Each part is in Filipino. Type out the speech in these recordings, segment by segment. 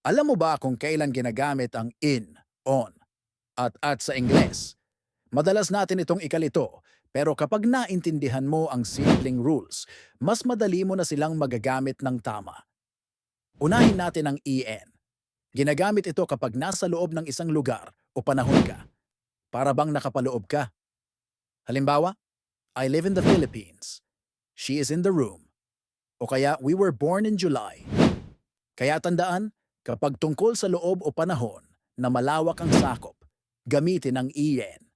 Alam mo ba kung kailan ginagamit ang in, on, at at sa Ingles? Madalas natin itong ikalito, pero kapag naintindihan mo ang simpleng rules, mas madali mo na silang magagamit ng tama. Unahin natin ang en. Ginagamit ito kapag nasa loob ng isang lugar o panahon ka. Para bang nakapaloob ka. Halimbawa, I live in the Philippines. She is in the room. O kaya, we were born in July. Kaya tandaan, kapag tungkol sa loob o panahon na malawak ang sakop, gamitin ang en.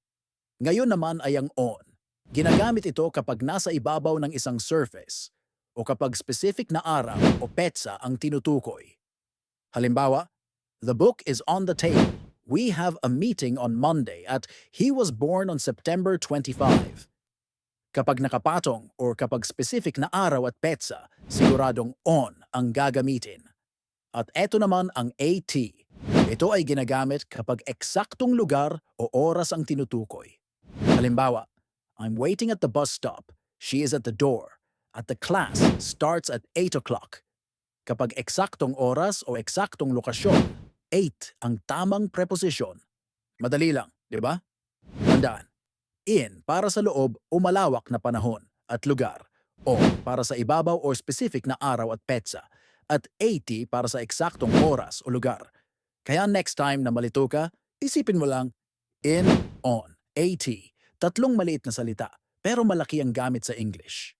Ngayon naman ay ang on. Ginagamit ito kapag nasa ibabaw ng isang surface o kapag specific na araw o petsa ang tinutukoy. Halimbawa, the book is on the table. We have a meeting on Monday at he was born on September 25. Kapag nakapatong or kapag specific na araw at petsa, siguradong on ang gagamitin. At eto naman ang AT. Ito ay ginagamit kapag eksaktong lugar o oras ang tinutukoy. Halimbawa, I'm waiting at the bus stop. She is at the door. At the class starts at 8 o'clock. Kapag eksaktong oras o eksaktong lokasyon, 8 ang tamang preposisyon. Madali lang, di ba? Tandaan, in para sa loob o malawak na panahon at lugar, o para sa ibabaw or specific na araw at petsa, at 80 para sa eksaktong oras o lugar. Kaya next time na malito ka, isipin mo lang, in, on, 80, tatlong maliit na salita, pero malaki ang gamit sa English.